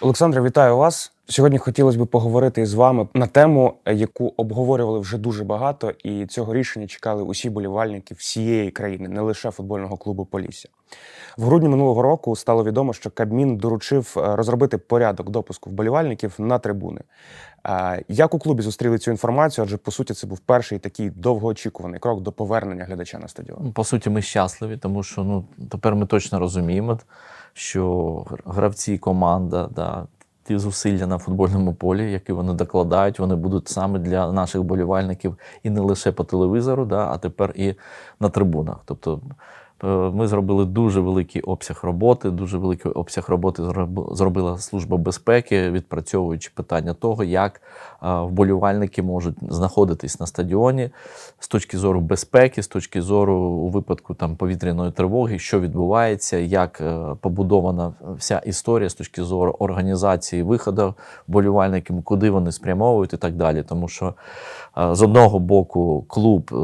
Олександре, вітаю вас. Сьогодні хотілося б поговорити з вами на тему, яку обговорювали вже дуже багато, і цього рішення чекали усі болівальники всієї країни, не лише футбольного клубу Полісся. В грудні минулого року стало відомо, що Кабмін доручив е, розробити порядок допуску вболівальників на трибуни. Е, Як у клубі зустріли цю інформацію? Адже по суті це був перший такий довгоочікуваний крок до повернення глядача на стадіон. Ну, По суті, ми щасливі, тому що ну, тепер ми точно розуміємо, що гравці, команда, да, ті зусилля на футбольному полі, які вони докладають, вони будуть саме для наших болівальників і не лише по телевізору, да, а тепер і на трибунах. Тобто ми зробили дуже великий обсяг роботи, дуже великий обсяг роботи зроб- зробила служба безпеки, відпрацьовуючи питання того, як е, вболівальники можуть знаходитись на стадіоні з точки зору безпеки, з точки зору у випадку там повітряної тривоги, що відбувається, як е, побудована вся історія з точки зору організації виходу вболівальників, куди вони спрямовують і так далі. Тому що е, з одного боку клуб е,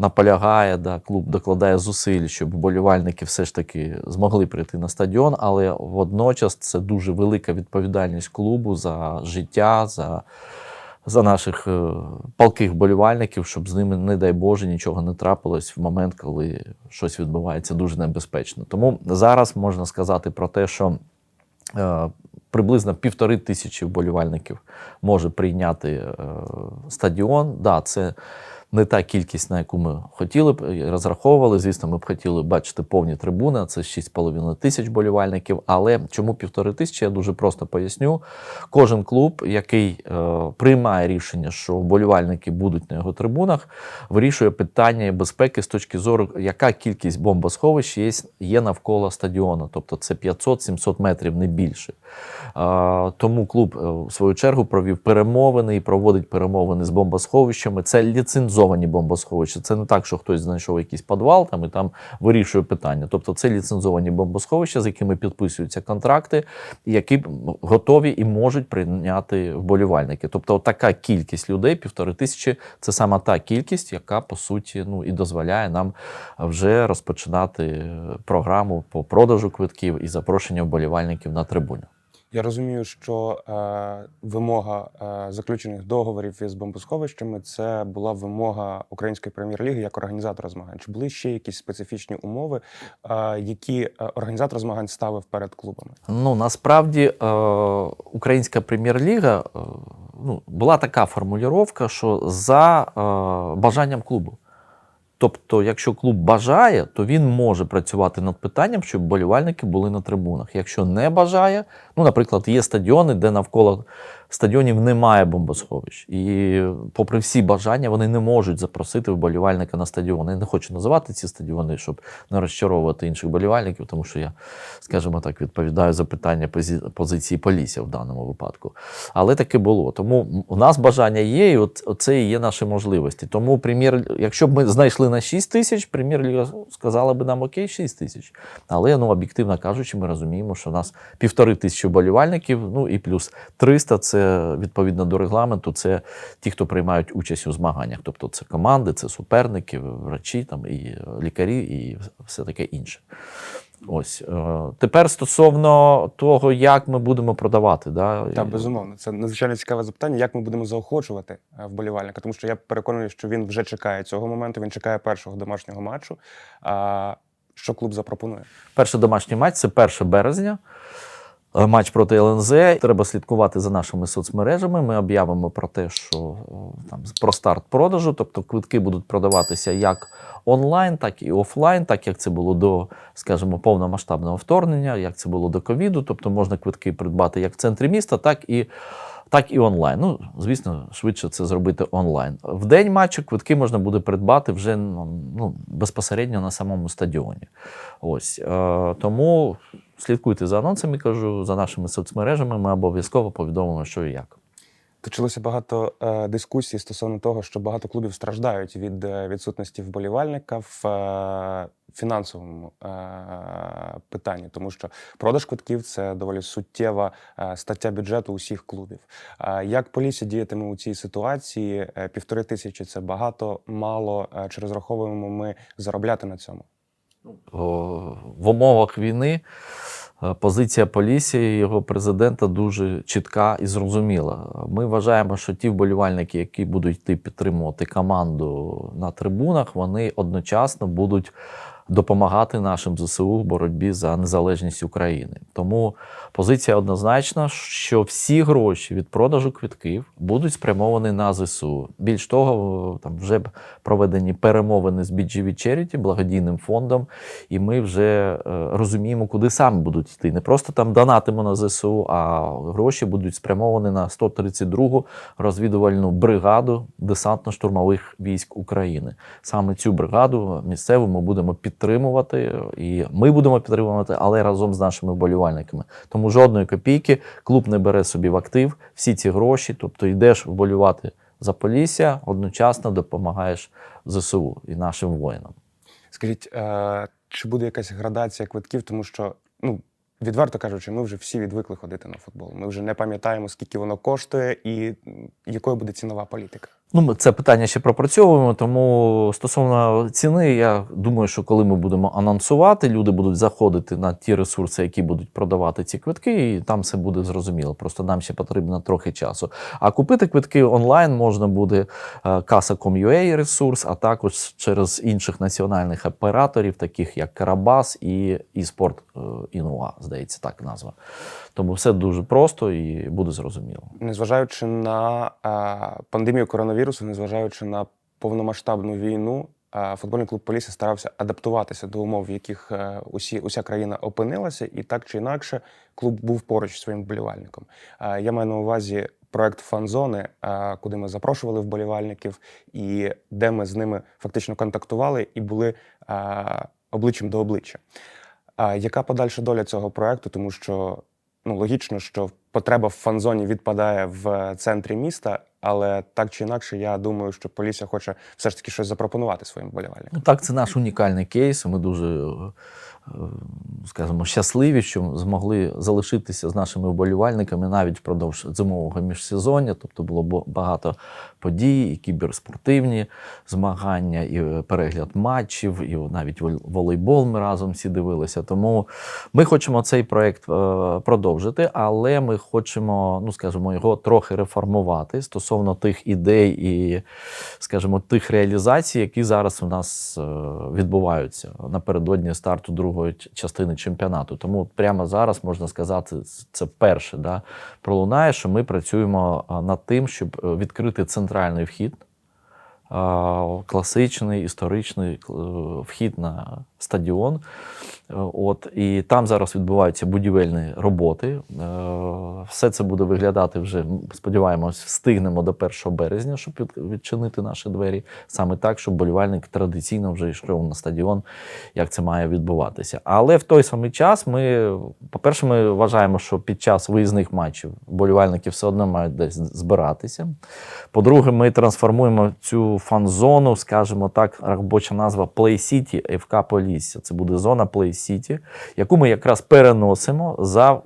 наполягає, да, клуб докладає зусиль, щоб вболівальники все ж таки змогли прийти на стадіон, але водночас це дуже велика відповідальність клубу за життя, за за наших е, палких болівальників, щоб з ними, не дай Боже, нічого не трапилось в момент, коли щось відбувається дуже небезпечно. Тому зараз можна сказати про те, що е, приблизно півтори тисячі вболівальників може прийняти е, стадіон. Да, це не та кількість, на яку ми хотіли б розраховували. Звісно, ми б хотіли бачити повні трибуни, це 6,5 тисяч болівальників. Але чому півтори тисячі? Я дуже просто поясню. Кожен клуб, який е, приймає рішення, що вболівальники будуть на його трибунах, вирішує питання безпеки з точки зору, яка кількість бомбосховищ є, є навколо стадіону. Тобто це 500-700 метрів, не більше. Е, тому клуб е, в свою чергу провів перемовини і проводить перемовини з бомбосховищами. Це ліцензовані бомбосховища. Це не так, що хтось знайшов якийсь підвал там і там вирішує питання. Тобто це ліцензовані бомбосховища, з якими підписуються контракти, які готові і можуть прийняти вболівальники. Тобто, така кількість людей, півтори тисячі, це саме та кількість, яка по суті ну і дозволяє нам вже розпочинати програму по продажу квитків і запрошення вболівальників на трибуну. Я розумію, що е, вимога е, заключених договорів із бомбосховищами це була вимога української прем'єр-ліги як організатора змагань. Чи були ще якісь специфічні умови, е, які е, організатор змагань ставив перед клубами? Ну насправді е, українська прем'єр-ліга е, ну, була така формулювання, що за е, бажанням клубу. Тобто, якщо клуб бажає, то він може працювати над питанням, щоб болівальники були на трибунах. Якщо не бажає, ну, наприклад, є стадіони, де навколо стадіонів немає бомбосховищ. І, попри всі бажання, вони не можуть запросити вболівальника на стадіон. Я не хочу називати ці стадіони, щоб не розчаровувати інших болівальників, тому що я, скажімо так, відповідаю за питання позиції Полісся в даному випадку. Але таке було. Тому у нас бажання є, і от це і є наші можливості. Тому прем'єр, якщо б ми знайшли на 6 тисяч, прем'єр-ліга сказала би нам окей, 6 тисяч. Але ну, об'єктивно кажучи, ми розуміємо, що у нас півтори тисячі болівальників, ну і плюс 300 це відповідно до регламенту. Це ті, хто приймають участь у змаганнях. Тобто це команди, це суперники, врачі там і лікарі, і все таке інше. Ось е, тепер стосовно того, як ми будемо продавати, да, Так, безумовно, це надзвичайно цікаве запитання. Як ми будемо заохочувати е, вболівальника? Тому що я переконаний, що він вже чекає цього моменту. Він чекає першого домашнього матчу. Що клуб запропонує? Перший домашній матч це 1 березня. Е, Матч проти ЛНЗ. Треба слідкувати за нашими соцмережами. Ми об'явимо про те, що о, там про старт продажу, тобто квитки будуть продаватися як онлайн, так і офлайн, так як це було до, скажімо, повномасштабного вторгнення, як це було до ковіду. Тобто можна квитки придбати як в центрі міста, так і. Так і онлайн. Ну, звісно, швидше це зробити онлайн. В день матчу квитки можна буде придбати вже ну, ну, безпосередньо на самому стадіоні. Ось е, тому слідкуйте за анонсами, кажу, за нашими соцмережами. Ми обов'язково повідомимо, що і як. Точилося багато е, дискусій стосовно того, що багато клубів страждають від е, відсутності вболівальника в е, фінансовому е, питанні, тому що продаж квитків це доволі суттєва е, стаття бюджету усіх клубів. Е, як Полісся діятиме у цій ситуації? Е, Півтори тисячі це багато, мало. Е, Чи розраховуємо ми заробляти на цьому? В умовах війни Позиція полісії його президента дуже чітка і зрозуміла. Ми вважаємо, що ті вболівальники, які будуть йти підтримувати команду на трибунах, вони одночасно будуть допомагати нашим ЗСУ в боротьбі за незалежність України. Тому позиція однозначна, що всі гроші від продажу квитків будуть спрямовані на ЗСУ. Більш того, там вже проведені перемовини з BGV Charity, благодійним фондом, і ми вже е, розуміємо, куди саме будуть йти. Не просто там донатимо на ЗСУ, а гроші будуть спрямовані на 132-гу розвідувальну бригаду десантно-штурмових військ України. Саме цю бригаду місцеву ми будемо підтримувати, і ми будемо підтримувати, але разом з нашими вболівальниками. Тому жодної копійки клуб не бере собі в актив всі ці гроші, тобто йдеш вболювати за Полісся, одночасно допомагаєш ЗСУ і нашим воїнам. Скажіть, е, чи буде якась градація квитків, тому що, ну, відверто кажучи, ми вже всі відвикли ходити на футбол. Ми вже не пам'ятаємо, скільки воно коштує і якою буде цінова політика. Ну, ми це питання ще пропрацьовуємо. Тому стосовно ціни, я думаю, що коли ми будемо анонсувати, люди будуть заходити на ті ресурси, які будуть продавати ці квитки, і там все буде зрозуміло. Просто нам ще потрібно трохи часу. А купити квитки онлайн можна буде е, каса.com.ua ресурс, а також через інших національних операторів, таких як Карабас і е, Інуа, здається, так назва. Тому все дуже просто і буде зрозуміло. Незважаючи на е, пандемію коронавірусу, незважаючи на повномасштабну війну, футбольний клуб Полісся старався адаптуватися до умов, в яких е, усі, уся країна опинилася, і так чи інакше клуб був поруч своїм вболівальником. Е, я маю на увазі проект фан-зони, е, куди ми запрошували вболівальників, і де ми з ними фактично контактували і були обличчям до обличчя. Яка подальша доля цього проекту? Тому що ну логічно, що потреба в фан-зоні відпадає в центрі міста, але так чи інакше, я думаю, що Полісся хоче все ж таки щось запропонувати своїм вболівальникам. Ну так, це наш унікальний кейс. Ми дуже, скажімо, щасливі, що змогли залишитися з нашими вболівальниками навіть впродовж зимового міжсезоння. Тобто було багато подій, і кіберспортивні змагання, і е, перегляд матчів, і навіть вол- волейбол ми разом всі дивилися. Тому ми хочемо цей проект е, продовжити, але ми хочемо, ну скажімо, його трохи реформувати стосовно тих ідей і, скажімо, тих реалізацій, які зараз у нас е, відбуваються напередодні старту другої частини чемпіонату. Тому прямо зараз можна сказати, це вперше да, пролунає, що ми працюємо над тим, щоб е, відкрити центральний вхід. Класичний історичний е, вхід на стадіон. Е, От, і там зараз відбуваються будівельні роботи. Е, Все це буде виглядати вже, сподіваємось, встигнемо до 1 березня, щоб відчинити наші двері. Саме так, щоб болівальник традиційно вже йшов на стадіон, як це має відбуватися. Але в той самий час ми, по-перше, ми вважаємо, що під час виїзних матчів болівальники все одно мають десь збиратися. По-друге, ми трансформуємо цю фан-зону, скажімо так, робоча назва Play City ФК Полісся. Це буде зона Play City, яку ми якраз переносимо за, е,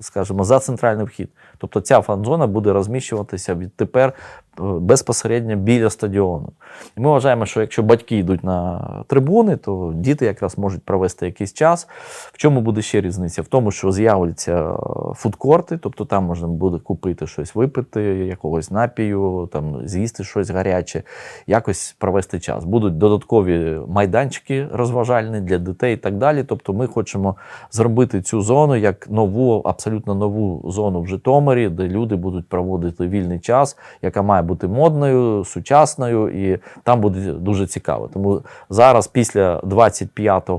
скажімо, за центральний вхід. Тобто ця фан-зона буде розміщуватися відтепер безпосередньо біля стадіону. І ми вважаємо, що якщо батьки йдуть на трибуни, то діти якраз можуть провести якийсь час. В чому буде ще різниця? В тому, що з'являться е, фудкорти, тобто там можна буде купити щось випити, якогось напію, там з'їсти щось гаряче, якось провести час. Будуть додаткові майданчики розважальні для дітей і так далі. Тобто, ми хочемо зробити цю зону як нову, абсолютно нову зону в Житомирі, де люди будуть проводити вільний час, яка має бути модною, сучасною, і там буде дуже цікаво. Тому зараз, після 25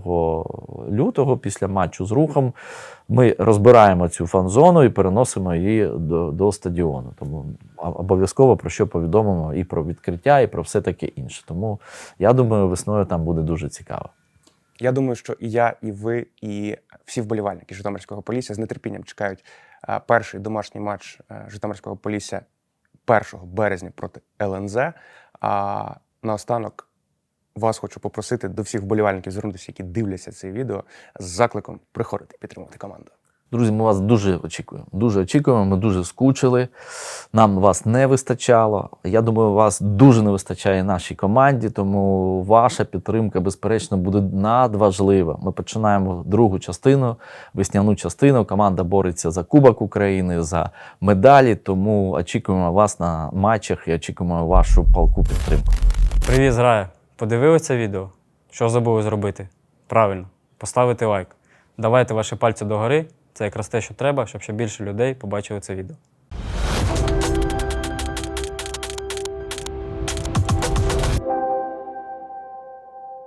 лютого, після матчу з рухом, ми розбираємо цю фан-зону і переносимо її до, до стадіону. Тому обов'язково про що повідомимо і про відкриття, і про все таке інше. Тому я думаю, весною там буде дуже цікаво. Я думаю, що і я, і ви, і всі вболівальники Житомирського Полісся з нетерпінням чекають перший домашній матч е, Житомирського Полісся 1 березня проти ЛНЗ. А наостанок вас хочу попросити до всіх вболівальників звернутися, які дивляться це відео, з закликом приходити підтримувати команду. Друзі, ми вас дуже очікуємо. Дуже очікуємо. Ми дуже скучили. Нам вас не вистачало. Я думаю, вас дуже не вистачає нашій команді, тому ваша підтримка, безперечно, буде надважлива. Ми починаємо другу частину, весняну частину. Команда бореться за Кубок України, за медалі. Тому очікуємо вас на матчах і очікуємо вашу палку підтримку. Привіт, зграя! Подивилися відео? Що забули зробити? Правильно, поставити лайк. Давайте ваші пальці догори. Це якраз те, що треба, щоб ще більше людей побачили це відео.